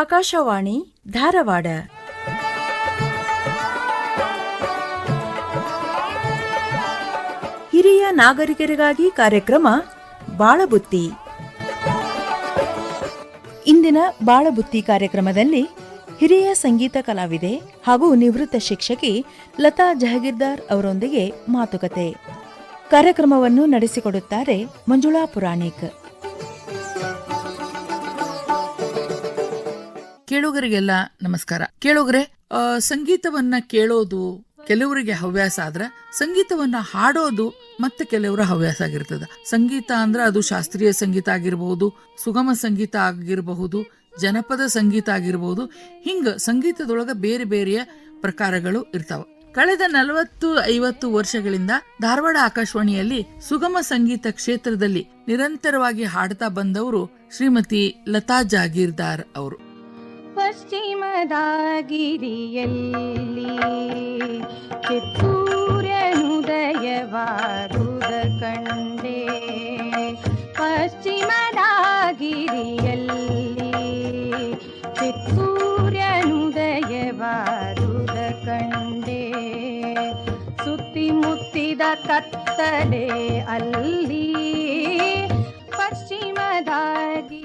ಆಕಾಶವಾಣಿ ಧಾರವಾಡ. ಹಿರಿಯ ನಾಗರಿಕರಿಗಾಗಿ ಕಾರ್ಯಕ್ರಮ ಬಾಳಬುತ್ತಿ. ಇಂದಿನ ಬಾಳಬುತ್ತಿ ಕಾರ್ಯಕ್ರಮದಲ್ಲಿ ಹಿರಿಯ ಸಂಗೀತ ಕಲಾವಿದೆ ಹಾಗೂ ನಿವೃತ್ತ ಶಿಕ್ಷಕಿ ಲತಾ ಜಹಗೀರ್ದಾರ್ ಅವರೊಂದಿಗೆ ಮಾತುಕತೆ. ಕಾರ್ಯಕ್ರಮವನ್ನು ನಡೆಸಿಕೊಡುತ್ತಾರೆ ಮಂಜುಳಾ ಪುರಾಣಿಕ್. ಕೇಳುಗರಿಗೆಲ್ಲ ನಮಸ್ಕಾರ. ಕೇಳೋಗ್ರೆ ಸಂಗೀತವನ್ನ ಕೇಳೋದು ಕೆಲವರಿಗೆ ಹವ್ಯಾಸ ಆದ್ರ ಸಂಗೀತವನ್ನ ಹಾಡೋದು ಮತ್ತೆ ಕೆಲವರ ಹವ್ಯಾಸ ಆಗಿರ್ತದ. ಸಂಗೀತ ಅಂದ್ರೆ ಅದು ಶಾಸ್ತ್ರೀಯ ಸಂಗೀತ ಆಗಿರಬಹುದು ಸುಗಮ ಸಂಗೀತ ಆಗಿರಬಹುದು, ಜನಪದ ಸಂಗೀತ ಆಗಿರಬಹುದು ಹಿಂಗ ಸಂಗೀತದೊಳಗ ಬೇರೆ ಬೇರೆಯ ಪ್ರಕಾರಗಳು ಇರ್ತಾವ. ಕಳೆದ ನಲವತ್ತು, ಐವತ್ತು ವರ್ಷಗಳಿಂದ ಧಾರವಾಡ ಆಕಾಶವಾಣಿಯಲ್ಲಿ ಸುಗಮ ಸಂಗೀತ ಕ್ಷೇತ್ರದಲ್ಲಿ ನಿರಂತರವಾಗಿ ಹಾಡ್ತಾ ಬಂದವರು ಶ್ರೀಮತಿ ಲತಾ ಜಾಗೀರ್ದಾರ್ ಅವರು. ಪಶ್ಚಿಮದ ಗಿರಿಯಲ್ಲಿ ಚಿತ್ತೂರ್ಯನುದಯವಾದುದ ಕಂಡೆ. ಪಶ್ಚಿಮದ ಗಿರಿಯಲ್ಲಿ ಚಿತ್ತೂರ್ಯನುದಯವಾದುದ ಕಂಡೆ. ಸುತ್ತಿ ಮುತ್ತಿದ ಕತ್ತಲೆ ಅಲ್ಲಿ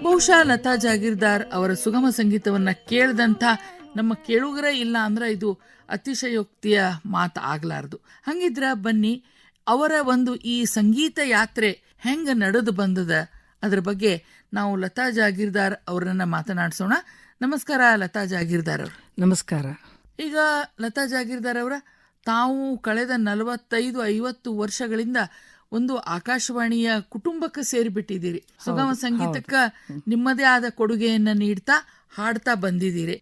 ಬಹುಶಃ ಲತಾ ಜಾಗೀರ್ದಾರ್ ಅವರ ಸುಗಮ ಸಂಗೀತವನ್ನ ಕೇಳದಂತ ನಮ್ಮ ಕೇಳುಗರೇ ಇಲ್ಲ ಅಂದ್ರೆ ಇದು ಅತಿಶಯೋಕ್ತಿಯ ಮಾತು ಆಗ್ಲಾರ್ದು. ಹಂಗಿದ್ರ ಬನ್ನಿ ಅವರ ಒಂದು ಈ ಸಂಗೀತ ಯಾತ್ರೆ ಹೆಂಗ ನಡೆದು ಬಂದದ? ಅದ್ರ ಬಗ್ಗೆ ನಾವು ಲತಾ ಜಾಗೀರ್ದಾರ್ ಅವರನ್ನ ಮಾತನಾಡಿಸೋಣ. ನಮಸ್ಕಾರ ಲತಾ ಜಾಗೀರ್ದಾರ್ ಅವರು. ನಮಸ್ಕಾರ. ಈಗ ಲತಾ ಜಾಗೀರ್ದಾರ್ ಅವರ ತಾವು ಕಳೆದ ನಲವತ್ತೈದು ಐವತ್ತು ವರ್ಷಗಳಿಂದ ಒಂದು ಆಕಾಶವಾಣಿಯ ಕುಟುಂಬಕ್ಕೆ ಸೇರಿಬಿಟ್ಟಿದ್ದೀರಿ. ಸುಗಮ ಸಂಗೀತಕ್ಕ ನಿಮ್ಮದೇ ಆದ ಕೊಡುಗೆಯನ್ನ ನೀಡ್ತಾ ಹಾಡ್ತಾ ಬಂದಿದ್ದೀರಿ.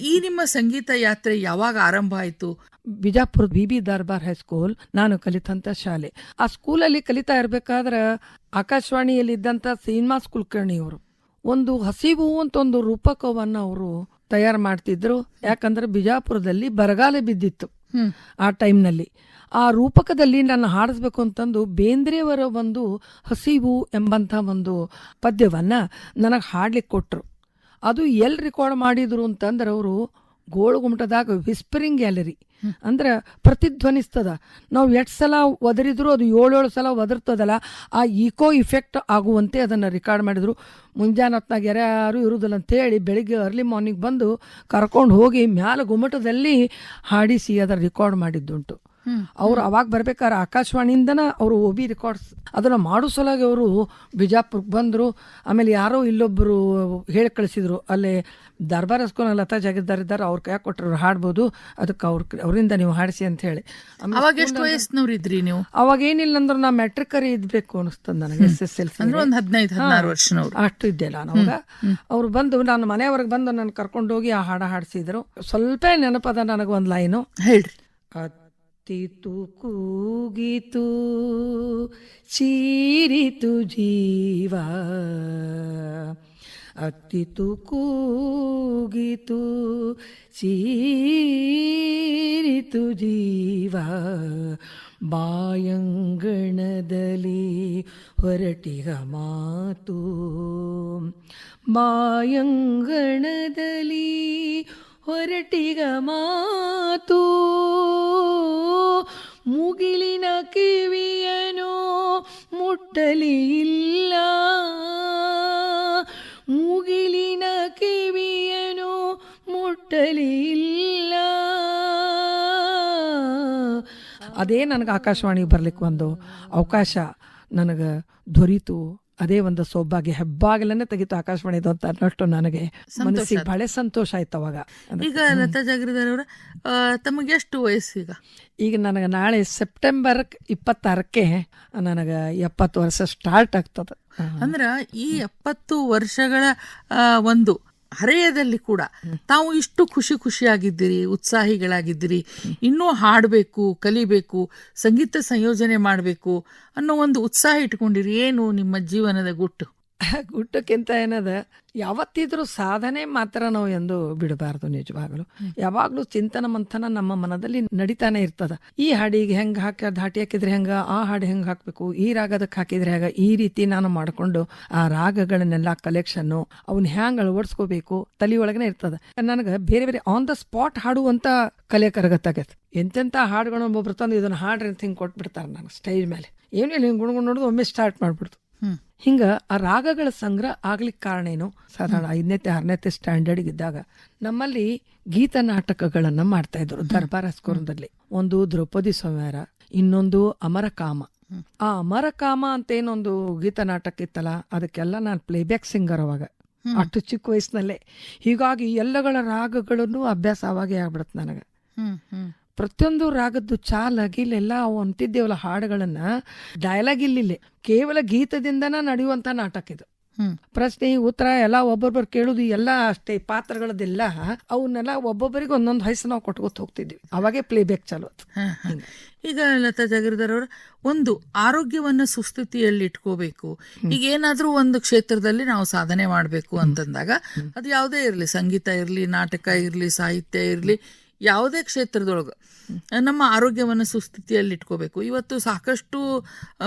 ಈ ನಿಮ್ಮ ಸಂಗೀತ ಯಾತ್ರೆ ಯಾವಾಗ ಆರಂಭ ಆಯ್ತು? Bijapur B B Darbar high school ನಾನು ಕಲಿತಂತ ಶಾಲೆ. ಆ ಸ್ಕೂಲಲ್ಲಿ ಕಲಿತಾ ಇರಬೇಕಾದ್ರೆ ಆಕಾಶವಾಣಿಯಲ್ಲಿ ಇದ್ದಂತ ಸಿನಿಮಾಸ್ ಕುಲಕರ್ಣಿಯವರು ಒಂದು ಹಸಿವು ಅಂತ ಒಂದು ರೂಪಕವನ್ನ ಅವರು ತಯಾರು ಮಾಡ್ತಿದ್ರು. ಯಾಕಂದ್ರೆ ಬಿಜಾಪುರದಲ್ಲಿ ಬರಗಾಲ ಬಿದ್ದಿತ್ತು ಆ ಟೈಮ್ನಲ್ಲಿ. ಆ ರೂಪಕದಲ್ಲಿ ನನ್ನ ಹಾಡಿಸ್ಬೇಕು ಅಂತಂದು ಬೇಂದ್ರೆಯವರ ಒಂದು ಹಸಿವು ಎಂಬಂಥ ಒಂದು ಪದ್ಯವನ್ನ ನನಗೆ ಹಾಡ್ಲಿಕ್ಕೆ ಕೊಟ್ಟರು ಅದು ಎಲ್ಲಿ ರೆಕಾರ್ಡ್ ಮಾಡಿದ್ರು ಅಂತಂದ್ರೆ ಅವರು ಗೋಳುಗುಮಟದಾಗ ವಿಸ್ಪರಿಂಗ್ ಗ್ಯಾಲರಿ. ಅಂದ್ರೆ ಪ್ರತಿಧ್ವನಿಸ್ತದ. ನಾವು ಎಷ್ಟು ಸಲ ಒದರಿದ್ರು ಅದು ಏಳೇಳು ಸಲ ಒದರ್ತದಲ್ಲ ಆ ಈಕೋ ಇಫೆಕ್ಟ್ ಆಗುವಂತೆ ಅದನ್ನು ರೆಕಾರ್ಡ್ ಮಾಡಿದ್ರು. ಮುಂಜಾನೆ ಹೊತ್ನಾಗ ಯಾರ್ಯಾರು ಇರುವುದಿಲ್ಲ ಅಂತೇಳಿ ಬೆಳಿಗ್ಗೆ ಅರ್ಲಿ ಮಾರ್ನಿಂಗ್ ಬಂದು ಕರ್ಕೊಂಡು ಹೋಗಿ ಮ್ಯಾಲ ಗುಮ್ಮಟದಲ್ಲಿ ಹಾಡಿಸಿ ಅದರ ರೆಕಾರ್ಡ್ ಮಾಡಿದ್ದುಂಟು. ಅವ್ರು ಅವಾಗ ಬರ್ಬೇಕಾದ್ರೆ ಆಕಾಶವಾಣಿಯಿಂದನ ಅವರು ಓಬಿ ಬಿ ರೆಕಾರ್ಡ್ಸ್ ಅದನ್ನ ಮಾಡೋ ಸಲುವಾಗಿ ಅವರು ಬಿಜಾಪುರಕ್ಕೆ ಬಂದರು. ಆಮೇಲೆ ಯಾರೋ ಇಲ್ಲೊಬ್ಬರು ಹೇಳಿ ಕಳಿಸಿದ್ರು. ಅಲ್ಲಿ ದರ್ಬಾರ್ ಹಸ್ಕೊಂಡು ಲತಾ ಜಾಗಿದ್ದಾರೆ ಇದ್ದಾರೆ ಅವ್ರ ಕೈ ಕೊಟ್ಟರು ಹಾಡ್ಬೋದು. ಅದಕ್ಕೆ ಅವ್ರ ಅವರಿಂದ ನೀವು ಹಾಡಿಸಿ ಅಂತ ಹೇಳಿ. ಅವಾಗ ಎಷ್ಟು ವಯಸ್ಸಿನವ್ರಿದ್ರಿ ನೀವು? ಅವಾಗ ಏನಿಲ್ಲ ಅಂದ್ರೆ ನಾ ಕರಿ ಇದ್ಬೇಕು ಅನಿಸ್ತದ ನನಗೆ ಎಸ್ ಎಸ್ ಎಲ್ ಒಂದ್ ಹದಿನೈದು ಹದಿನಾರು ವರ್ಷನವ್ರು. ಅಷ್ಟು ಇದ್ದೆ ನಾನು ಅವಾಗ. ಅವ್ರು ಬಂದು ನಾನು ಮನೆಯವ್ರಿಗೆ ಬಂದು ನನ್ನ ಕರ್ಕೊಂಡೋಗಿ ಆ ಹಾಡ ಹಾಡಿಸಿದ್ರು. ಸ್ವಲ್ಪ ನೆನಪದ ನನಗೆ ಒಂದು ಲೈನು. ಹೇಳ್ರಿ. ಅತ್ತಿತು ಕೂಗಿತು ಚೀರಿತು ಜೀವ. ಅತ್ತಿತು ಕೂಗಿತು ಚೀರಿತು ಜೀವ. ಬಾಯಂಗಣದಲ್ಲಿ ಹೊರಟಿಗ ಮಾತು ಬಾಯಂಗಣದಲ್ಲಿ ಹೊರಟಿಗ ಮಾತು. ಮುಗಿಲಿನ ಕಿವಿಯನು ಮುಟ್ಟಲಿ ಇಲ್ಲ. ಮುಗಿಲಿನ ಕಿವಿಯನು ಮುಟ್ಟಲಿ ಇಲ್ಲ. ಅದೇ ನನಗೆ ಆಕಾಶವಾಣಿಗೆ ಬರ್ಲಿಕ್ಕೆ ಒಂದು ಅವಕಾಶ ನನಗೆ ದೊರೀತು. ಅದೇ ಒಂದು ಸೌಭಾಗ್ಯ ಹೆಬ್ಬಾಗಿಲನ್ನೇ ತೆಗಿತು ಆಕಾಶವಾಣಿ ಅಂತ ಅನ್ನೋಷ್ಟು ನನಗೆ ಮನಸ್ಸಿಗೆ ಬಹಳ ಸಂತೋಷ ಆಯ್ತು ಅವಾಗ. ಈಗ ಲತಾ ಜಾಗೀರ್ದಾರ್ ಅವರ ತಮಗೆ ಎಷ್ಟು ವಯಸ್ಸು ಈಗ? ಈಗ ನನಗೆ ನಾಳೆ ಸೆಪ್ಟೆಂಬರ್ ಇಪ್ಪತ್ತಾರಕ್ಕೆ ನನಗೆ ಎಪ್ಪತ್ತು ವರ್ಷ ಸ್ಟಾರ್ಟ್ ಆಗ್ತದೆ. ಅಂದ್ರ ಈ ಎಪ್ಪತ್ತು ವರ್ಷಗಳ ಒಂದು ಹರೆಯದಲ್ಲಿ ಕೂಡ ತಾವು ಇಷ್ಟು ಖುಷಿ ಖುಷಿಯಾಗಿದ್ದೀರಿ, ಉತ್ಸಾಹಿಗಳಾಗಿದ್ದೀರಿ, ಇನ್ನೂ ಹಾಡಬೇಕು, ಕಲಿಬೇಕು, ಸಂಗೀತ ಸಂಯೋಜನೆ ಮಾಡಬೇಕು ಅನ್ನೋ ಒಂದು ಉತ್ಸಾಹ ಇಟ್ಕೊಂಡಿರಿ. ಏನು ನಿಮ್ಮ ಜೀವನದ ಗುಟ್ಟು? ಗುಟ್ಟಕ್ಕಿಂತ ಏನದ? ಯಾವತ್ತಿದ್ರೂ ಸಾಧನೆ ಮಾತ್ರ ನಾವು ಎಂದು ಬಿಡಬಾರ್ದು ನಿಜವಾಗ್ಲೂ. ಯಾವಾಗಲೂ ಚಿಂತನ ಮಂಥನ ನಮ್ಮ ಮನದಲ್ಲಿ ನಡೀತಾನೆ ಇರ್ತದ. ಈ ಹಾಡಿಗೆ ಹೆಂಗ್ ಹಾಕ ಧಾಟಿ ಹಾಕಿದ್ರೆ ಹೆಂಗ? ಆ ಹಾಡು ಹೆಂಗ್ ಹಾಕ್ಬೇಕು? ಈ ರಾಗದಕ್ಕೆ ಹಾಕಿದ್ರೆ ಹೇಗ? ಈ ರೀತಿ ನಾನು ಮಾಡ್ಕೊಂಡು ಆ ರಾಗಗಳನ್ನೆಲ್ಲ ಕಲೆಕ್ಷನ್ನು ಅವನ್ ಹ್ಯಾಂಗ್ ಅಳವಡಿಸ್ಕೋಬೇಕು? ತಲೆ ಒಳಗನೆ ಇರ್ತದ. ನನಗೆ ಬೇರೆ ಬೇರೆ ಆನ್ ದ ಸ್ಪಾಟ್ ಹಾಡುವಂತ ಕಲೆ ಕರಗತ್ತಾಗತ್ತೆ ಎಂತೆಂಥ ಹಾಡುಗಳು ಒಬ್ಬೊಬ್ರು ತಂದು ಇದನ್ನ ಹಾಡ್ರಿ ಅಂತ ಹಿಂಗೆ ಕೊಟ್ಬಿಡ್ತಾರೆ ನನಗೆ ಸ್ಟೇಜ್ ಮೇಲೆ. ಏನಿಲ್ಲ ಹಿಂಗೆ ಗುಣಗುಣ ನೋಡೋದು ಒಮ್ಮೆ ಸ್ಟಾರ್ಟ್ ಮಾಡ್ಬಿಡ್ತು. ಹಿಂಗ ಆ ರಾಗಗಳ ಸಂಗ್ರಹ ಆಗ್ಲಿಕ್ಕೆ ಕಾರಣ ಏನು? ಸಾಧಾರಣ ಐದನೇತೆ ಆರನೇತೆ ಸ್ಟ್ಯಾಂಡರ್ಡ್ ಇದ್ದಾಗ ನಮ್ಮಲ್ಲಿ ಗೀತ ನಾಟಕಗಳನ್ನ ಮಾಡ್ತಾ ಇದ್ರು ದರ್ಬಾರ್ ಒಂದು ದ್ರೌಪದಿ ಸಂಹಾರ ಇನ್ನೊಂದು ಅಮರಕಾಮ. ಆ ಅಮರಕಾಮ ಅಂತ ಏನೊಂದು ಗೀತ ನಾಟಕ ಇತ್ತಲ್ಲ ಅದಕ್ಕೆಲ್ಲ ನಾನು ಪ್ಲೇಬ್ಯಾಕ್ ಸಿಂಗರ್ ಅವಾಗ. ಅಷ್ಟು ಚಿಕ್ಕ ವಯಸ್ಸಿನಲ್ಲೇ. ಹೀಗಾಗಿ ಎಲ್ಲಗಳ ರಾಗಗಳನ್ನು ಅಭ್ಯಾಸ ಅವಾಗೇ ಆಗ್ಬಿಡತ್ತೆ ನನಗೆ. ಪ್ರತಿಯೊಂದು ರಾಗದ್ದು ಚಾಲ ಗಿಲ್ಲೆಲ್ಲ ಅವು ಅಂತಿದ್ದೇವಲ್ಲ ಹಾಡುಗಳನ್ನ. ಡೈಲಾಗ್ ಇಲ್ಲಿಲ್ಲ. ಕೇವಲ ಗೀತದಿಂದನೇ ನಡೆಯುವಂತ ನಾಟಕ ಇದು. ಪ್ರಶ್ನೆ ಉತ್ತರ ಎಲ್ಲ ಒಬ್ಬೊಬ್ಬರು ಕೇಳುದು ಎಲ್ಲ ಅಷ್ಟೇ ಪಾತ್ರಗಳದೆಲ್ಲ ಅವನ್ನೆಲ್ಲ ಒಬ್ಬೊಬ್ಬರಿಗೆ ಒಂದೊಂದು ವಯಸ್ಸು ನಾವು ಕೊಟ್ಕೊತ ಹೋಗ್ತಿದ್ವಿ ಅವಾಗೆ ಪ್ಲೇಬ್ಯಾಕ್ ಚಾಲು ಆತು ಹ, ಹ. ಈಗ ಲತಾ ಜಾಗೀರ್ದಾರ್ ಅವ್ರ ಒಂದು ಆರೋಗ್ಯವನ್ನ ಸುಸ್ಥಿತಿಯಲ್ಲಿ ಇಟ್ಕೋಬೇಕು. ಈಗ ಏನಾದ್ರೂ ಒಂದು ಕ್ಷೇತ್ರದಲ್ಲಿ ನಾವು ಸಾಧನೆ ಮಾಡಬೇಕು ಅಂತಂದಾಗ ಅದು ಯಾವುದೇ ಇರಲಿ ಸಂಗೀತ ಇರಲಿ ನಾಟಕ ಇರಲಿ ಸಾಹಿತ್ಯ ಇರಲಿ ಯಾವುದೇ ಕ್ಷೇತ್ರದೊಳಗೆ. ನಮ್ಮ ಆರೋಗ್ಯವನ್ನು ಸುಸ್ಥಿತಿಯಲ್ಲಿ ಇಟ್ಕೋಬೇಕು. ಇವತ್ತು ಸಾಕಷ್ಟು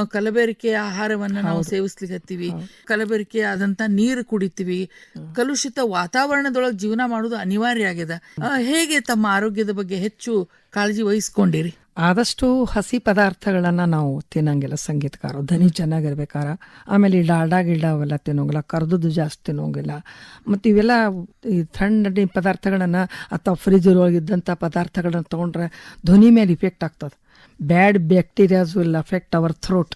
ಕಲಬೆರಿಕೆ ಆಹಾರವನ್ನು ನಾವು ಸೇವಿಸ್ಲಿಕತ್ತೀವಿ ಕಲಬೆರಿಕೆ ಆದಂತ ನೀರು ಕುಡಿತೀವಿ. ಕಲುಷಿತ ವಾತಾವರಣದೊಳಗೆ ಜೀವನ ಮಾಡೋದು ಅನಿವಾರ್ಯ ಆಗ್ಯದ. ಹೇಗೆ ತಮ್ಮ ಆರೋಗ್ಯದ ಬಗ್ಗೆ ಹೆಚ್ಚು ಕಾಳಜಿ ವಹಿಸ್ಕೊಂಡಿರಿ? ಆದಷ್ಟು ಹಸಿ ಪದಾರ್ಥಗಳನ್ನು ನಾವು ತಿನ್ನಂಗಿಲ್ಲ ಸಂಗೀತಕಾರ. ಧ್ವನಿ ಚೆನ್ನಾಗಿರ್ಬೇಕಾರ. ಆಮೇಲೆ ಈ ಡಾಲ್ಡಾ ಗಿಲ್ಡಾ ಅವೆಲ್ಲ ತಿನ್ನೋಂಗಿಲ್ಲ. ಕರ್ದದ್ದು ಜಾಸ್ತಿ ತಿನ್ನೋಂಗಿಲ್ಲ. ಮತ್ತು ಇವೆಲ್ಲ ಈ ಥಂಡಿ ಪದಾರ್ಥಗಳನ್ನು ಅಥವಾ ಫ್ರಿಜ್ ಇದ್ದಂಥ ಪದಾರ್ಥಗಳನ್ನ ತೊಗೊಂಡ್ರೆ ಧ್ವನಿ ಮೇಲೆ ಇಫೆಕ್ಟ್ ಆಗ್ತದೆ. Bad bacterias will affect our throat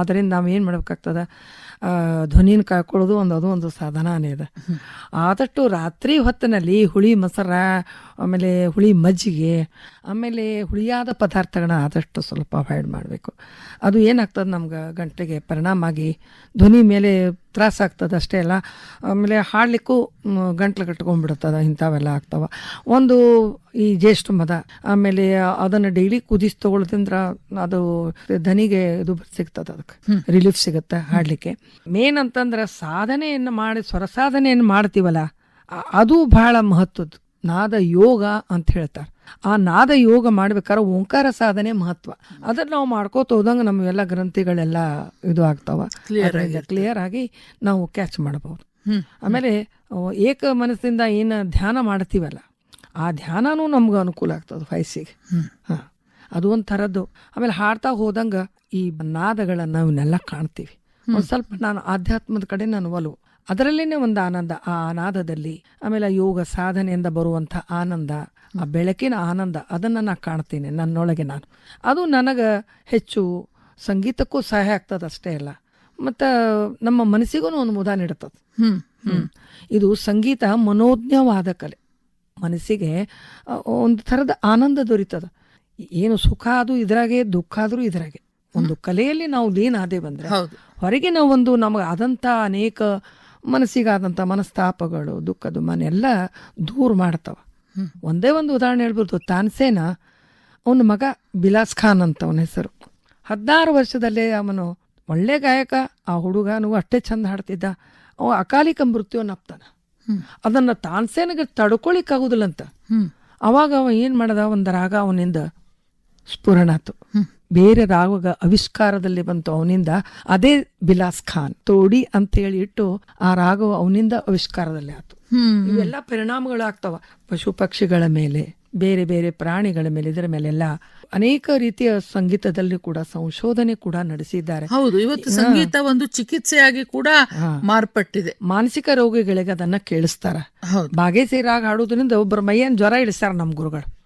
ಅದರಿಂದ ನಾವು ಏನು ಮಾಡ್ಬೇಕಾಗ್ತದೆ? ಧ್ವನಿನ ಕಾಯ್ಕೊಳ್ಳೋದು ಒಂದು ಅದು ಒಂದು ಸಾಧನನೇ ಇದೆ ಆದಷ್ಟು ರಾತ್ರಿ ಹೊತ್ತಿನಲ್ಲಿ ಹುಳಿ ಮೊಸರ, ಆಮೇಲೆ ಹುಳಿ ಮಜ್ಜಿಗೆ, ಆಮೇಲೆ ಹುಳಿಯಾದ ಪದಾರ್ಥಗಳನ್ನ ಆದಷ್ಟು ಸ್ವಲ್ಪ ಅವಾಯ್ಡ್ ಮಾಡಬೇಕು. ಅದು ಏನಾಗ್ತದೆ ನಮ್ಗೆ ಗಂಟೆಗೆ ಪರಿಣಾಮ ಆಗಿ ಧ್ವನಿ ಮೇಲೆ ತ್ರಾಸ ಆಗ್ತದೆ ಅಷ್ಟೇ ಅಲ್ಲ, ಆಮೇಲೆ ಹಾಡಲಿಕ್ಕೂ ಗಂಟ್ಲು ಕಟ್ಕೊಂಡ್ಬಿಡ್ತದ, ಇಂಥವೆಲ್ಲ ಆಗ್ತವೆ. ಒಂದು ಈ ಜ್ಯೇಷ್ಠ ಮದ, ಆಮೇಲೆ ಅದನ್ನು ಡೈಲಿ ಕುದಿಸಿ ತಗೊಳ್ಳೋದ್ರಿಂದ ಅದು ಧನಿಗೆ ಇದು ಸಿಗ್ತದೆ ಅದಕ್ಕೆ ರಿಲೀಫ್ ಸಿಗುತ್ತೆ ಹಾಡಲಿಕ್ಕೆ. ಮೇನ್ ಅಂತಂದ್ರೆ ಸಾಧನೆಯನ್ನು ಮಾಡಿ ಸ್ವರ ಸಾಧನೆಯನ್ನು ಮಾಡ್ತೀವಲ್ಲ ಅದು ಬಹಳ ಮಹತ್ವದ್ದು. ನಾದ ಯೋಗ ಅಂತ ಹೇಳ್ತಾರೆ. ಆ ನಾದ ಯೋಗ ಮಾಡ್ಬೇಕಾದ್ರೆ ಓಂಕಾರ ಸಾಧನೆ ಮಹತ್ವ. ಅದನ್ನ ನಾವು ಮಾಡ್ಕೋತ ಹೋದಂಗ ನಮ್ಮೆಲ್ಲ ಗ್ರಂಥಿಗಳೆಲ್ಲ ಇದು ಆಗ್ತಾವ. ಕ್ಲಿಯರ್ ಆಗಿ ನಾವು ಕ್ಯಾಚ್ ಮಾಡಬಹುದು ಆಮೇಲೆ ಏಕ ಮನಸ್ಸಿಂದ ಏನು ಧ್ಯಾನ ಮಾಡ್ತೀವಲ್ಲ ಆ ಧ್ಯಾನನೂ ನಮ್ಗೆ ಅನುಕೂಲ ಆಗ್ತದೆ ವಯಸ್ಸಿಗೆ. ಹಾಂ. ಅದು ಒಂಥರದ್ದು. ಥರದ್ದು ಆಮೇಲೆ ಹಾಡ್ತಾ ಹೋದಂಗ ಈ ನಾದಗಳನ್ನ ಇವನ್ನೆಲ್ಲ ಕಾಣ್ತೀವಿ. ಒಂದು ಸ್ವಲ್ಪ ನಾನು ಆಧ್ಯಾತ್ಮದ ಕಡೆ ನಾನು ಒಲವು. ಅದರಲ್ಲೇನೆ ಒಂದು ಆನಂದ. ಆ ಅನಾದದಲ್ಲಿ ಆಮೇಲೆ ಯೋಗ ಸಾಧನೆಯಿಂದ ಬರುವಂಥ ಆನಂದ ಆ ಬೆಳಕಿನ ಆನಂದ ಅದನ್ನು ನಾನು ಕಾಣ್ತೀನಿ ನನ್ನೊಳಗೆ ನಾನು. ಅದು ನನಗೆ ಹೆಚ್ಚು ಸಂಗೀತಕ್ಕೂ ಸಹಾಯ ಆಗ್ತದೆ ಅಷ್ಟೇ ಅಲ್ಲ. ಮತ್ತು ನಮ್ಮ ಮನಸ್ಸಿಗೂ ಒಂದು ಮುದ ನೀಡುತ್ತದೆ. ಇದು ಸಂಗೀತ ಮನೋಜ್ಞವಾದ ಕಲೆ. ಮನಸ್ಸಿಗೆ ಒಂದು ಥರದ ಆನಂದ ದೊರೀತದ. ಏನು ಸುಖ ಅದು ಇದ್ರಾಗೆ ದುಃಖ ಆದರೂ ಇದ್ರಾಗೆ. ಒಂದು ಕಲೆಯಲ್ಲಿ ನಾವು ಲೀನ್ ಆದೇ ಬಂದ್ರೆ ಹೊರಗೆ ನಾವು ಒಂದು ನಮಗೆ ಆದಂಥ ಅನೇಕ ಮನಸ್ಸಿಗಾದಂಥ ಮನಸ್ತಾಪಗಳು ದುಃಖ ದುಮ್ಮನೆಲ್ಲ ದೂರ ಮಾಡ್ತಾವ. ಒಂದೇ ಒಂದು ಉದಾಹರಣೆ ಹೇಳ್ಬೋದು ತಾನ್ಸೇನ ಅವನ ಮಗ ಬಿಲಾಸ್ ಖಾನ್ ಅಂತ ಅವನ ಹೆಸರು. ಹದಿನಾರು ವರ್ಷದಲ್ಲೇ ಅವನು ಒಳ್ಳೆ ಗಾಯಕ ಆ ಹುಡುಗನು ಅಷ್ಟೇ ಚಂದ ಹಾಡ್ತಿದ್ದ. ಅವ ಅಕಾಲಿಕ ಮೃತ್ಯುವನ್ನಪ್ತಾನ ಅದನ್ನ ತಾನ್ಸೇನಿಗೆ ತಡ್ಕೊಳಿಕ್ಕಾಗುದಿಲ್ಲಂತ. ಅವಾಗ ಅವ ಏನ್ ಮಾಡದ ಒಂದು ರಾಗ ಅವನಿಂದ ಸ್ಫುರಣಾತು. ಬೇರೆ ರಾಗ ಅವಿಷ್ಕಾರದಲ್ಲಿ ಬಂತು ಅವನಿಂದ ಅದೇ ಬಿಲಾಸ್ ಖಾನ್ ತೋಡಿ ಅಂತ ಹೇಳಿ ಇಟ್ಟು ಆ ರಾಗವು ಅವನಿಂದ ಅವಿಷ್ಕಾರದಲ್ಲಿ ಆತು. ಇವೆಲ್ಲ ಪರಿಣಾಮಗಳು ಆಗ್ತಾವ. ಪಶು ಪಕ್ಷಿಗಳ ಮೇಲೆ ಬೇರೆ ಬೇರೆ ಪ್ರಾಣಿಗಳ ಮೇಲೆ ಇದರ ಮೇಲೆಲ್ಲ ಅನೇಕ ರೀತಿಯ ಸಂಗೀತದಲ್ಲಿ ಕೂಡ ಸಂಶೋಧನೆ ಕೂಡ ನಡೆಸಿದ್ದಾರೆ. ಹೌದು ಇವತ್ತು ಸಂಗೀತ ಒಂದು ಚಿಕಿತ್ಸೆಯಾಗಿ ಕೂಡ ಮಾರ್ಪಟ್ಟಿದೆ. ಮಾನಸಿಕ ರೋಗಿಗಳಿಗೆ ಅದನ್ನ ಕೇಳಿಸ್ತಾರ. ಬಾಗೇಸಿ ರಾಗ ಹಾಡೋದ್ರಿಂದ ಒಬ್ಬರ ಮೈಯನ್ ಜ್ವರ ಇಳಿಸ್ತಾರ ನಮ್ ಗುರುಗಳು.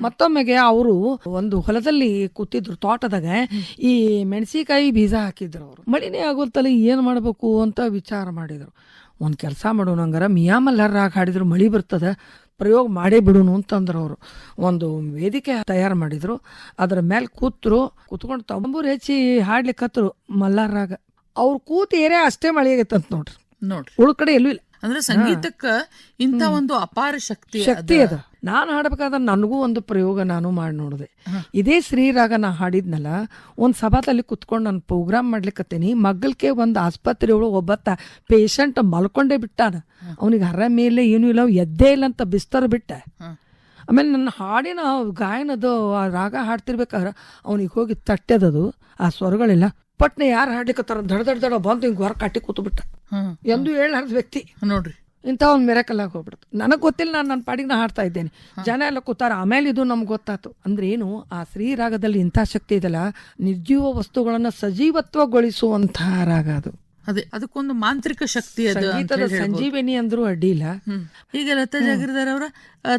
ಮತ್ತೊಮ್ಮೆಗೆ ಅವರು ಒಂದು ಹೊಲದಲ್ಲಿ ಕೂತಿದ್ರು ತೋಟದಾಗ. ಈ ಮೆಣಸಿಕಾಯಿ ಬೀಜ ಹಾಕಿದ್ರು ಅವರು. ಮಳಿನೇ ಆಗೋಲ್ತಲ್ಲ ಏನ್ ಮಾಡಬೇಕು ಅಂತ ವಿಚಾರ ಮಾಡಿದ್ರು. ಒಂದು ಕೆಲಸ ಮಾಡೋಣ ಹಂಗಾರ ಮಿಯಾಮಲ್ಲಾರ ರಾಗ ಹಾಡಿದ್ರು ಮಳಿ ಬರ್ತದ ಪ್ರಯೋಗ ಮಾಡೇ ಬಿಡೋಣ ಅಂತಂದ್ರು ಅವರು. ಒಂದು ವೇದಿಕೆ ತಯಾರು ಮಾಡಿದರು. ಅದ್ರ ಮೇಲೆ ಕೂತರು ಕೂತ್ಕೊಂಡು ತಂಬೂರು ಹೆಚ್ಚಿ ಹಾಡ್ಲಿಕ್ಕತ್ತರು ಮಲ್ಲಾರ ರಾಗ. ಅವ್ರು ಕೂತ್ ಏರೇ ಅಷ್ಟೇ ಮಳೆ ಆಗೈತಂತ ನೋಡ್ರಿ. ನೋಡ್ರಿ. ಉಳ್ಕಡೆ ಎಲ್ಲೂ ಇಲ್ಲ. ಅಂದ್ರೆ ಸಂಗೀತಕ್ಕ ಇಂತ ಒಂದು ಅಪಾರ ಶಕ್ತಿ ಶಕ್ತಿ ಅದ. ನಾನು ಹಾಡಬೇಕಾದ್ರೆ ನನಗೂ ಒಂದು ಪ್ರಯೋಗ ನಾನು ಮಾಡಿ ನೋಡಿದೆ. ಇದೇ ಶ್ರೀರಾಗ ನಾ ಹಾಡಿದ್ನಲ್ಲ ಒಂದು ಸಭಾದಲ್ಲಿ ಕುತ್ಕೊಂಡು ನಾನು ಪ್ರೋಗ್ರಾಮ್ ಮಾಡ್ಲಿಕ್ಕತ್ತೀನಿ ಮಗ್ಗಲ್ಕೆ ಒಂದು ಆಸ್ಪತ್ರೆ ಒಳಗೆ ಒಬ್ಬತ್ತ ಪೇಷಂಟ್ ಮಲ್ಕೊಂಡೇ ಬಿಟ್ಟಾನ. ಅವನಿಗೆ ಹರ ಮೇಲೆ ಏನೂ ಇಲ್ಲ ಎದ್ದೇ ಇಲ್ಲ ಅಂತ ಬಿಸ್ತರ ಬಿಟ್ಟ. ಆಮೇಲೆ ನನ್ನ ಹಾಡಿನ ಗಾಯನದು ಆ ರಾಗ ಹಾಡ್ತಿರ್ಬೇಕಾದ್ರೆ ಅವನಿಗೆ ಹೋಗಿ ತಟ್ಟೆದದು ಆ ಸ್ವರಗಳೆಲ್ಲ ಪಟ್ನೆ ಯಾರು ಹಾಡ್ಲಿಕ್ಕತ್ತಾರ ದಡ ದಡ ದಡ ಬಂದು ಹಿಂಗೆ ಹೊರ ಕಟ್ಟಿ ಕೂತು ಬಿಟ್ಟ ಎಂದು ಹೇಳ ವ್ಯಕ್ತಿ. ನೋಡ್ರಿ. ಇಂಥ ಒಂದು ಮಿರಕಲ್ ಆಗಿ ಹೋಗ್ಬಿಡ್ತು. ನನಗೆ ಗೊತ್ತಿಲ್ಲ ನಾನು ನನ್ನ ಪಾಡಿಗೆ ನಾ ಹಾಡ್ತಾ ಇದ್ದೇನೆ. ಜನ ಎಲ್ಲ ಕೂತಾರ ಆಮೇಲೆ ಇದು ನಮ್ಗೆ ಗೊತ್ತಾಯ್ತು ಅಂದ್ರೆ ಏನು ಆ ಶ್ರೀರಾಗದಲ್ಲಿ ಇಂಥ ಶಕ್ತಿ ಇದೆಲ್ಲ ನಿರ್ಜೀವ ವಸ್ತುಗಳನ್ನು ಸಜೀವತ್ವಗೊಳಿಸುವಂತಹ ರಾಗ ಅದು. ಅದೇ ಅದಕ್ಕೊಂದು ಮಾಂತ್ರಿಕ ಶಕ್ತಿ ಅದು ಸಂಜೀವಿನಿ ಅಂದ್ರೂ ಅಡ್ಡಿಲ್ಲ ಇಲ್ಲ ಈಗ ಲತಾ ಜಾಗಿರ್ದಾರ್ ಅವರ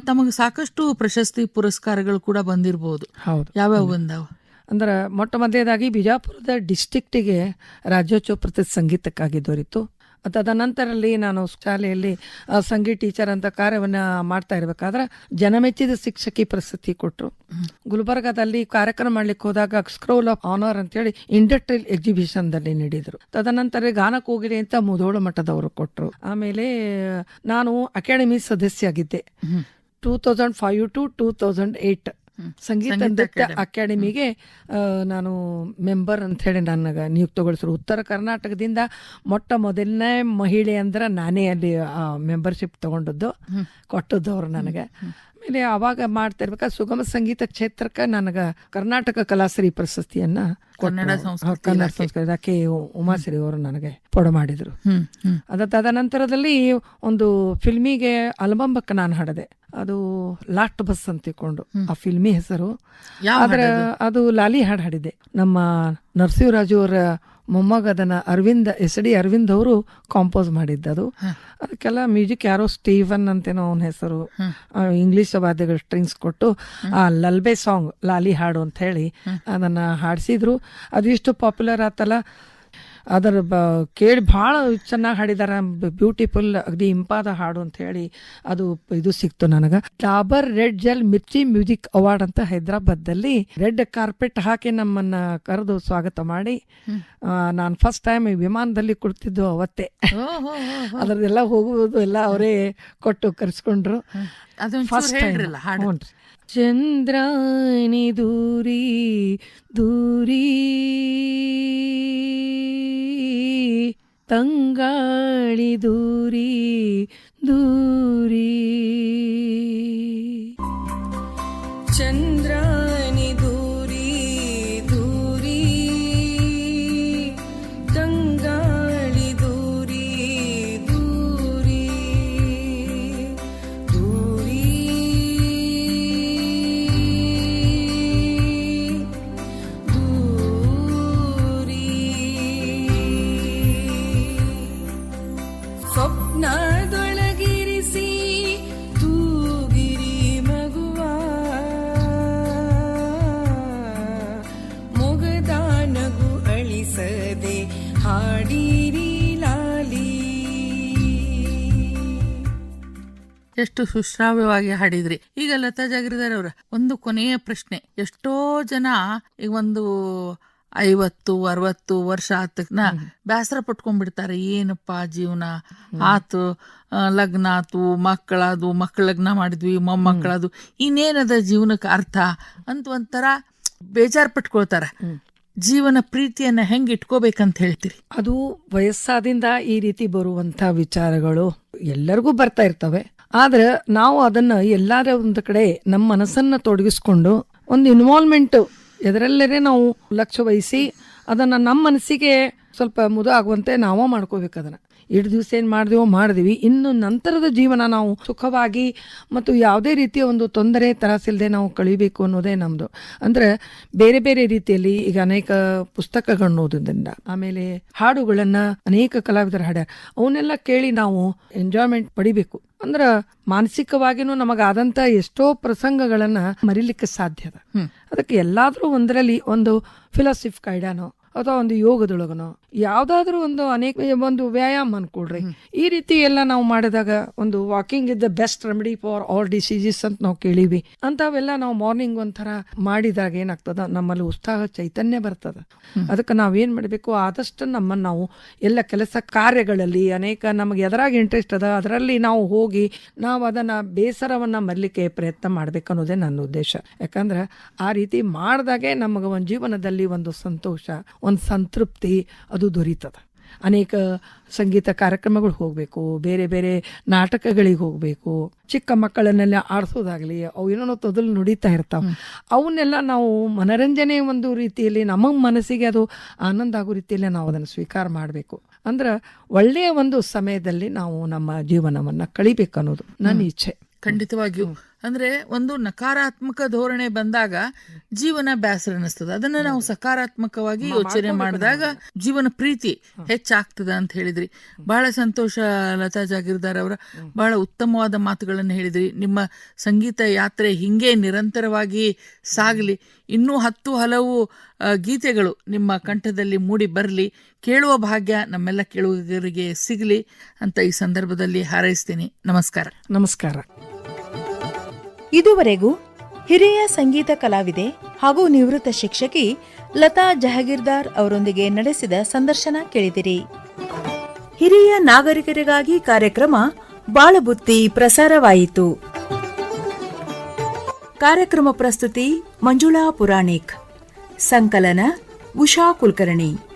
ತಮಗೆ ಸಾಕಷ್ಟು ಪ್ರಶಸ್ತಿ ಪುರಸ್ಕಾರಗಳು ಕೂಡ ಬಂದಿರಬಹುದು ಹೌದು. ಯಾವ್ಯಾವ ಬಂದಾವ ಅಂದ್ರೆ ಮೊಟ್ಟ ಮೊದಲೇದಾಗಿ ಬಿಜಾಪುರದ ಡಿಸ್ಟಿಕ್ಟಿಗೆ ರಾಜ್ಯೋತ್ಸವ ಪ್ರತಿ ಸಂಗೀತಕ್ಕಾಗಿ ದೊರೀತು. ತದನಂತರಲ್ಲಿ ನಾನು ಶಾಲೆಯಲ್ಲಿ ಸಂಗೀತ ಟೀಚರ್ ಅಂತ ಕಾರ್ಯವನ್ನು ಮಾಡ್ತಾ ಇರಬೇಕಾದ್ರೆ ಜನಮೆಚ್ಚಿದ ಶಿಕ್ಷಕಿ ಪ್ರಶಸ್ತಿ ಕೊಟ್ಟರು ಗುಲ್ಬರ್ಗಾದಲ್ಲಿ ಕಾರ್ಯಕ್ರಮ ಮಾಡ್ಲಿಕ್ಕೆ ಹೋದಾಗ ಸ್ಕ್ರೋಲ್ ಆಫ್ ಆನರ್ ಅಂತೇಳಿ ಇಂಡಸ್ಟ್ರಿಯಲ್ ಎಕ್ಸಿಬಿಷನ್ದಲ್ಲಿ ನೀಡಿದರು. ತದನಂತರ ಗಾನ ಕೋಗಿಲೆ ಅಂತ ಮುಧೋಳು ಮಠದವರು ಕೊಟ್ಟರು ಆಮೇಲೆ ನಾನು ಅಕಾಡೆಮಿ ಸದಸ್ಯ ಆಗಿದ್ದೆ. Two thousand five to two thousand eight ಸಂಗೀತ ನೃತ್ಯ ಅಕಾಡೆಮಿಗೆ ನಾನು ಮೆಂಬರ್ ಅಂತ ಹೇಳಿ ನನಗೆ ನಿಯುಕ್ತಗೊಳಿಸಿದ್ರು ಉತ್ತರ ಕರ್ನಾಟಕದಿಂದ ಮೊಟ್ಟ ಮೊದಲನೇ ಮಹಿಳೆ ಅಂದ್ರೆ ನಾನೇ ಅಲ್ಲಿ ಮೆಂಬರ್ಶಿಪ್ ತಗೊಂಡದ್ದು. ಕೊಟ್ಟದ್ದು ಅವ್ರು ನನಗೆ. ಆಮೇಲೆ ಅವಾಗ ಮಾಡ್ತಾ ಇರ್ಬೇಕಾದ್ರೆ ಸುಗಮ ಸಂಗೀತ ಕ್ಷೇತ್ರಕ್ಕೆ ನನಗೆ ಕರ್ನಾಟಕ ಕಲಾಶ್ರೀ ಪ್ರಶಸ್ತಿಯನ್ನ. ಕನ್ನಡ ಸಂಸ್ಕೃತಿ ಇಲಾಖೆ. ಇಲಾಖೆ ಉಮಾಶ್ರೀ ಅವರು ನನಗೆ ಪೊಡ ಮಾಡಿದ್ರು. ಅದ ತದನಂತರದಲ್ಲಿ ಒಂದು ಫಿಲ್ಮಿಗೆ ಆಲ್ಬಂಬಕ್ಕೆ ನಾನು ಹಾಡದೆ. ಅದು ಲಾಸ್ಟ್ ಬಸ್ ಅಂತ ತಿಳ್ಕೊಂಡು ಆ ಫಿಲ್ಮಿ ಹೆಸರು. ಆದ್ರೆ ಅದು ಲಾಲಿ ಹಾಡು ಹಾಡಿದೆ ನಮ್ಮ ನರಸಿಂಹರಾಜು ಅವರ ಮೊಮ್ಮಗದನ ಅರವಿಂದ ಎಸ್ ಡಿ ಅರವಿಂದ್ ಅವರು ಕಾಂಪೋಸ್ ಮಾಡಿದ್ದದು. ಅದಕ್ಕೆಲ್ಲ ಮ್ಯೂಸಿಕ್ ಯಾರೋ ಸ್ಟೀವನ್ ಅಂತೇನೋ ಅವನ ಹೆಸರು ಇಂಗ್ಲಿಷ್ ವಾದ್ಯಗಳು ಸ್ಟ್ರಿಂಗ್ಸ್ ಕೊಟ್ಟು ಆ ಲಲ್ಬೆ ಸಾಂಗ್ ಲಾಲಿ ಹಾಡು ಅಂತ ಹೇಳಿ ಅದನ್ನ ಹಾಡಿಸಿದ್ರು. ಅದು ಇಷ್ಟು ಪಾಪ್ಯುಲರ್ ಆತಲ್ಲ ಅದರ ಬ ಕೇಳಿ ಭಾಳ ಚೆನ್ನಾಗಿ ಹಾಡಿದಾರ. ಬ್ಯೂಟಿಫುಲ್ ಅಗದಿ ಇಂಪಾದ ಹಾಡು ಅಂತ ಹೇಳಿ ಅದು ಇದು ಸಿಕ್ತು ನನಗೆ. Dabur red gel Mirchi music award ಅಂತ ಹೈದರಾಬಾದಲ್ಲಿ ರೆಡ್ ಕಾರ್ಪೆಟ್ ಹಾಕಿ ನಮ್ಮನ್ನ ಕರೆದು ಸ್ವಾಗತ ಮಾಡಿ ನಾನು ಫಸ್ಟ್ ಟೈಮ್ ವಿಮಾನದಲ್ಲಿ ಕುಳಿತಿದ್ದು ಅವತ್ತೇ. ಅದರದೆಲ್ಲ ಹೋಗುವುದು ಎಲ್ಲ ಅವರೇ ಕೊಟ್ಟು ಕರೆಸ್ಕೊಂಡ್ರು. ಅದು ಫಸ್ಟ್ ಹೇಳ್ರಲ್ಲ ಹಾಡು ಚಂದ್ರಾಣಿ ದೂರಿ ದೂರಿ ತಂಗಾಳಿ ದೂರಿ ಎಷ್ಟು ಸುಶ್ರಾವ್ಯವಾಗಿ ಹಾಡಿದ್ರಿ. ಈಗ ಲತಾ ಜಾಗೀರ್ದಾರ್ ಅವರ ಒಂದು ಕೊನೆಯ ಪ್ರಶ್ನೆ. ಎಷ್ಟೋ ಜನ ಈಗ ಒಂದು ಐವತ್ತು ಅರವತ್ತು ವರ್ಷ ಆತಕ್ನ ಬೇಸರ ಪಟ್ಕೊಂಡ್ಬಿಡ್ತಾರೆ. ಏನಪ್ಪಾ ಜೀವನ? ಆತು ಲಗ್ನ ಆತು ಮಕ್ಕಳಾದು ಮಕ್ಕಳ ಲಗ್ನ ಮಾಡಿದ್ವಿ ಮೊಮ್ಮಕ್ಕಳದು. ಇನ್ನೇನದ ಜೀವನಕ್ಕೆ ಅರ್ಥ? ಅಂತ ಒಂಥರ ಬೇಜಾರ್ ಪಟ್ಕೊಳ್ತಾರೆ. ಜೀವನ ಪ್ರೀತಿಯನ್ನ ಹೆಂಗ್ ಇಟ್ಕೋಬೇಕಂತ ಹೇಳ್ತೀರಿ? ಅದು ವಯಸ್ಸಾದಿಂದ ಈ ರೀತಿ ಬರುವಂತ ವಿಚಾರಗಳು ಎಲ್ಲರಿಗೂ ಬರ್ತಾ ಇರ್ತವೆ. ಆದ್ರೆ ನಾವು ಅದನ್ನ ಎಲ್ಲರ ಒಂದು ಕಡೆ ನಮ್ಮ ಮನಸ್ಸನ್ನ ತೊಡಗಿಸ್ಕೊಂಡು ಒಂದು ಇನ್ವಾಲ್ವ್ಮೆಂಟ್ ಎದರಲ್ಲೇ ನಾವು ಲಕ್ಷ್ಯ ವಹಿಸಿ ಅದನ್ನ ನಮ್ಮ ಮನಸ್ಸಿಗೆ ಸ್ವಲ್ಪ ಮುದ ಆಗುವಂತೆ ನಾವೇ ಮಾಡ್ಕೋಬೇಕು ಅದನ್ನ. ಇಷ್ಟು ದಿವಸ ಏನು ಮಾಡಿದೆವೋ ಮಾಡಿದ್ವಿ. ಇನ್ನು ನಂತರದ ಜೀವನ ನಾವು ಸುಖವಾಗಿ ಮತ್ತು ಯಾವುದೇ ರೀತಿಯ ಒಂದು ತೊಂದರೆ ತರಾಸಿಲ್ಲದೆ ನಾವು ಕಳಿಬೇಕು ಅನ್ನೋದೇ ನಮ್ಮದು ಅಂದರೆ ಬೇರೆ ಬೇರೆ ರೀತಿಯಲ್ಲಿ ಈಗ ಅನೇಕ ಪುಸ್ತಕಗಳನ್ನು ಓದೋದ್ರಿಂದ ಆಮೇಲೆ ಹಾಡುಗಳನ್ನು ಅನೇಕ ಕಲಾವಿದರು ಹಾಡ್ಯಾರ. ಅವನ್ನೆಲ್ಲ ಕೇಳಿ ನಾವು ಎಂಜಾಯ್ಮೆಂಟ್ ಪಡಿಬೇಕು. ಅಂದ್ರೆ ಮಾನಸಿಕವಾಗಿನೂ ನಮಗಾದಂಥ ಎಷ್ಟೋ ಪ್ರಸಂಗಗಳನ್ನು ಮರಿಲಿಕ್ಕೆ ಸಾಧ್ಯ ಅದ. ಅದಕ್ಕೆ ಎಲ್ಲಾದರೂ ಒಂದರಲ್ಲಿ ಒಂದು ಫಿಲಾಸಿಫ್ ಐಡಿಯಾನೋ ಅಥವಾ ಒಂದು ಯೋಗದೊಳಗನೋ ಯಾವ್ದಾದ್ರು ಒಂದು ಅನೇಕ ಒಂದು ವ್ಯಾಯಾಮ ಅನ್ಕೊಳ್ರಿ. ಈ ರೀತಿ ಎಲ್ಲ ನಾವು ಮಾಡಿದಾಗ ಒಂದು walking is the best remedy for all diseases ಅಂತ ನಾವು ಕೇಳಿವಿ. ಅಂತಾವೆಲ್ಲ ನಾವು ಮಾರ್ನಿಂಗ್ ಒಂಥರ ಮಾಡಿದಾಗ ಏನಾಗ್ತದ? ನಮ್ಮಲ್ಲಿ ಉತ್ಸಾಹ ಚೈತನ್ಯ ಬರ್ತದ. ಅದಕ್ಕೆ ನಾವೇನ್ ಮಾಡಬೇಕು? ಆದಷ್ಟು ನಮ್ಮನ್ನು ನಾವು ಎಲ್ಲ ಕೆಲಸ ಕಾರ್ಯಗಳಲ್ಲಿ ಅನೇಕ ನಮಗೆ ಎದರಾಗ ಇಂಟ್ರೆಸ್ಟ್ ಅದ ಅದರಲ್ಲಿ ನಾವು ಹೋಗಿ ನಾವು ಅದನ್ನ ಬೇಸರವನ್ನ ಮರಲಿಕ್ಕೆ ಪ್ರಯತ್ನ ಮಾಡ್ಬೇಕು ಅನ್ನೋದೇ ನನ್ನ ಉದ್ದೇಶ. ಯಾಕಂದ್ರೆ ಆ ರೀತಿ ಮಾಡಿದಾಗೆ ನಮಗೆ ಒಂದು ಜೀವನದಲ್ಲಿ ಒಂದು ಸಂತೋಷ ಒಂದು ಸಂತೃಪ್ತಿ ಅದು ದೊರೀತದ. ಅನೇಕ ಸಂಗೀತ ಕಾರ್ಯಕ್ರಮಗಳು ಹೋಗಬೇಕು ಬೇರೆ ಬೇರೆ ನಾಟಕಗಳಿಗೆ ಹೋಗಬೇಕು ಚಿಕ್ಕ ಮಕ್ಕಳನ್ನೆಲ್ಲ ಆಡಿಸೋದಾಗಲಿ ಅವು ಏನೋ ತೊದಲು ನುಡಿತಾ ಇರ್ತಾವೆ. ಅವನ್ನೆಲ್ಲ ನಾವು ಮನರಂಜನೆ ಒಂದು ರೀತಿಯಲ್ಲಿ ನಮ್ಮ ಮನಸ್ಸಿಗೆ ಅದು ಆನಂದ ಆಗೋ ರೀತಿಯಲ್ಲಿ ನಾವು ಅದನ್ನು ಸ್ವೀಕಾರ ಮಾಡಬೇಕು. ಅಂದ್ರೆ ಒಳ್ಳೆಯ ಒಂದು ಸಮಯದಲ್ಲಿ ನಾವು ನಮ್ಮ ಜೀವನವನ್ನು ಕಳಿಬೇಕನ್ನೋದು ನನ್ನ ಇಚ್ಛೆ. ಖಂಡಿತವಾಗಿಯೂ. ಅಂದ್ರೆ ಒಂದು ನಕಾರಾತ್ಮಕ ಧೋರಣೆ ಬಂದಾಗ ಜೀವನ ಬೇಸರ ಅನ್ನಿಸ್ತದೆ ಅದನ್ನ ನಾವು ಸಕಾರಾತ್ಮಕವಾಗಿ ಯೋಚನೆ ಮಾಡಿದಾಗ ಜೀವನ ಪ್ರೀತಿ ಹೆಚ್ಚಾಗ್ತದ ಅಂತ ಹೇಳಿದ್ರಿ. ಬಹಳ ಸಂತೋಷ ಲತಾ ಜಾಗೀರ್ದಾರ್ ಅವರ ಬಹಳ ಉತ್ತಮವಾದ ಮಾತುಗಳನ್ನು ಹೇಳಿದ್ರಿ. ನಿಮ್ಮ ಸಂಗೀತ ಯಾತ್ರೆ ಹಿಂಗೆ ನಿರಂತರವಾಗಿ ಸಾಗಲಿ. ಇನ್ನೂ ಹತ್ತು ಹಲವು ಗೀತೆಗಳು ನಿಮ್ಮ ಕಂಠದಲ್ಲಿ ಮೂಡಿ ಬರಲಿ. ಕೇಳುವ ಭಾಗ್ಯ ನಮ್ಮೆಲ್ಲ ಕೇಳುವರಿಗೆ ಸಿಗಲಿ ಅಂತ ಈ ಸಂದರ್ಭದಲ್ಲಿ ಹಾರೈಸ್ತೀನಿ. ನಮಸ್ಕಾರ. ನಮಸ್ಕಾರ. ಇದುವರೆಗೂ ಹಿರಿಯ ಸಂಗೀತ ಕಲಾವಿದೆ ಹಾಗೂ ನಿವೃತ್ತ ಶಿಕ್ಷಕಿ ಲತಾ ಜಹಗೀರ್ದಾರ್ ಅವರೊಂದಿಗೆ ನಡೆಸಿದ ಸಂದರ್ಶನ ಕೇಳಿದಿರಿ. ಹಿರಿಯ ನಾಗರಿಕರಿಗಾಗಿ ಕಾರ್ಯಕ್ರಮ ಬಾಳಬುತ್ತಿ ಪ್ರಸಾರವಾಯಿತು. ಕಾರ್ಯಕ್ರಮ ಪ್ರಸ್ತುತಿ ಮಂಜುಳಾ ಪುರಾಣಿಕ್. ಸಂಕಲನ ಉಷಾ ಕುಲಕರ್ಣಿ.